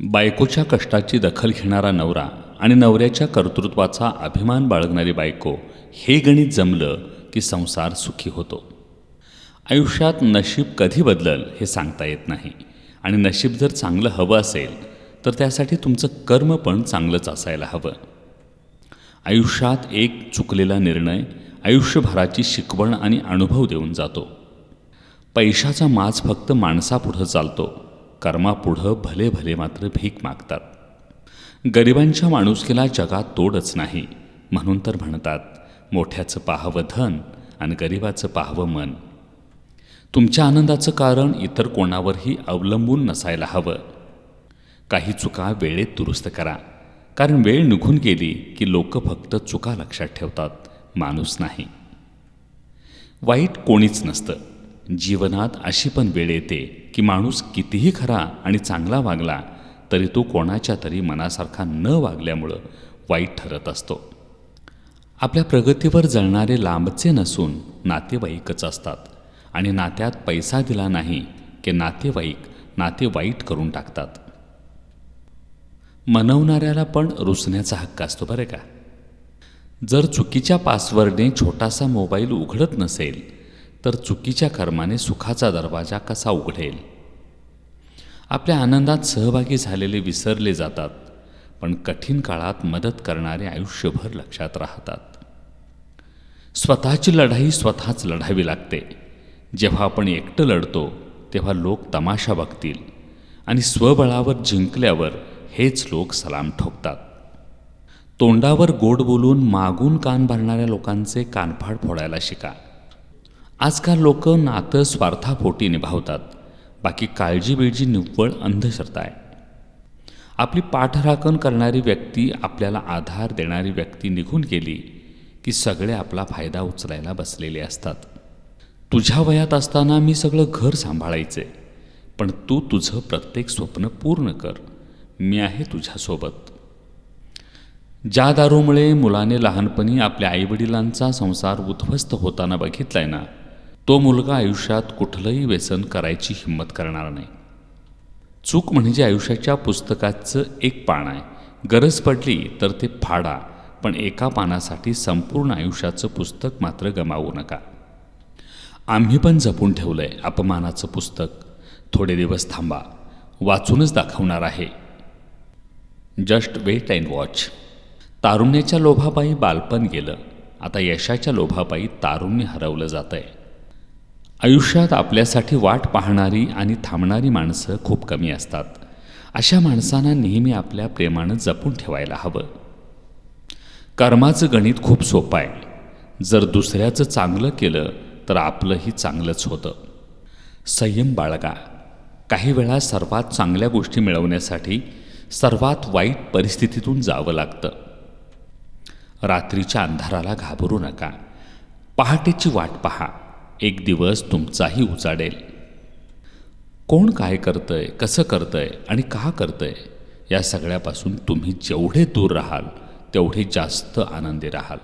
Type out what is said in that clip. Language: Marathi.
बायकोच्या कष्टाची दखल घेणारा नवरा आणि नवऱ्याच्या कर्तृत्वाचा अभिमान बाळगणारी बायको हे गणित जमलं की संसार सुखी होतो. आयुष्यात नशीब कधी बदलल हे सांगता येत नाही. आणि नशीब जर चांगलं हवं असेल तर त्यासाठी तुमचं कर्म पण चांगलंच असायला हवं. आयुष्यात एक चुकलेला निर्णय आयुष्यभराची शिकवण आणि अनुभव देऊन जातो. पैशाचा माज फक्त माणसापुढं चालतो. कर्मापुढं भले भले मात्र भीक मागतात. गरिबांच्या माणुसकीला जगात तोडच नाही म्हणून तर म्हणतात मोठ्याचं पाहावं धन आणि गरिबाचं पाहावं मन. तुमच्या आनंदाचं कारण इतर कोणावरही अवलंबून नसायला हवं. काही चुका वेळेत दुरुस्त करा कारण वेळ निघून गेली की लोक फक्त चुका लक्षात ठेवतात माणूस नाही. वाईट कोणीच नसतं जीवनात अशी पण वेळ येते की माणूस कितीही खरा आणि चांगला वागला तरी तो कोणाच्या तरी मनासारखा न वागल्यामुळं वाईट ठरत असतो. आपल्या प्रगतीवर जळणारे लांबचे नसून नातेवाईकच असतात आणि नात्यात पैसा दिला नाही की नातेवाईक नाते वाईट करून टाकतात. मनवणाऱ्याला पण रुसण्याचा हक्क असतो बरं का? जर चुकीच्या पासवर्डने छोटासा मोबाईल उघडत नसेल तर चुकीच्या कर्माने सुखाचा दरवाजा कसा उघडेल? आपल्या आनंदात सहभागी झालेले विसरले जातात पण कठीण काळात मदत करणारे आयुष्यभर लक्षात राहतात. स्वतःची लढाई स्वतःच लढावी लागते. जेव्हा आपण एकटं लढतो तेव्हा लोक तमाशा बघतील आणि स्वबळावर जिंकल्यावर हेच लोक सलाम ठोकतात. तोंडावर गोड बोलून मागून कान भरणाऱ्या लोकांचे कानफाड फोडायला शिका. आजकाल लोक नातं स्वार्थापोटी निभावतात. बाकी काळजी बिळजी निव्वळ अंधश्रद्धा आहे. आपली पाठराखण करणारी व्यक्ती आपल्याला आधार देणारी व्यक्ती निघून गेली की सगळे आपला फायदा उचलायला बसलेले असतात. तुझ्या वयात असताना मी सगळं घर सांभाळायचे पण तू तुझं प्रत्येक स्वप्न पूर्ण कर. मी आहे तुझ्यासोबत. ज्या दारूमुळे मुलाने लहानपणी आपल्या आईवडिलांचा संसार उद्ध्वस्त होताना बघितलाय ना तो मुलगा आयुष्यात कुठलंही व्यसन करायची हिंमत करणार नाही. चूक म्हणजे आयुष्याच्या पुस्तकाचं एक पान आहे. गरज पडली तर ते फाडा पण एका पानासाठी संपूर्ण आयुष्याचं पुस्तक मात्र गमावू नका. आम्ही पण जपून ठेवलं आहे अपमानाचं पुस्तक. थोडे दिवस थांबा वाचूनच दाखवणार आहे. Just wait and watch. तारुण्याच्या लोभापायी बालपण गेलं. आता यशाच्या लोभापायी तारुण्य हरवलं जात आहे आयुष्यात आपल्यासाठी वाट पाहणारी आणि थांबणारी माणसं खूप कमी असतात. अशा माणसांना नेहमी आपल्या प्रेमानं जपून ठेवायला हवं. कर्माचं गणित खूप सोपं आहे. जर दुसऱ्याचं चांगलं केलं तर आपलंही चांगलंच होतं. संयम बाळगा. काही वेळा सर्वात चांगल्या गोष्टी मिळवण्यासाठी सर्वात वाईट परिस्थितीतून जावं लागतं. रात्रीच्या अंधाराला घाबरू नका. पहाटेची वाट पहा. एक दिवस तुमचाही उजाडेल. कोण काय करतंय कसं करतंय आणि का करतंय या सगळ्यापासून तुम्ही जेवढे दूर राहाल तेवढे जास्त आनंदी राहाल.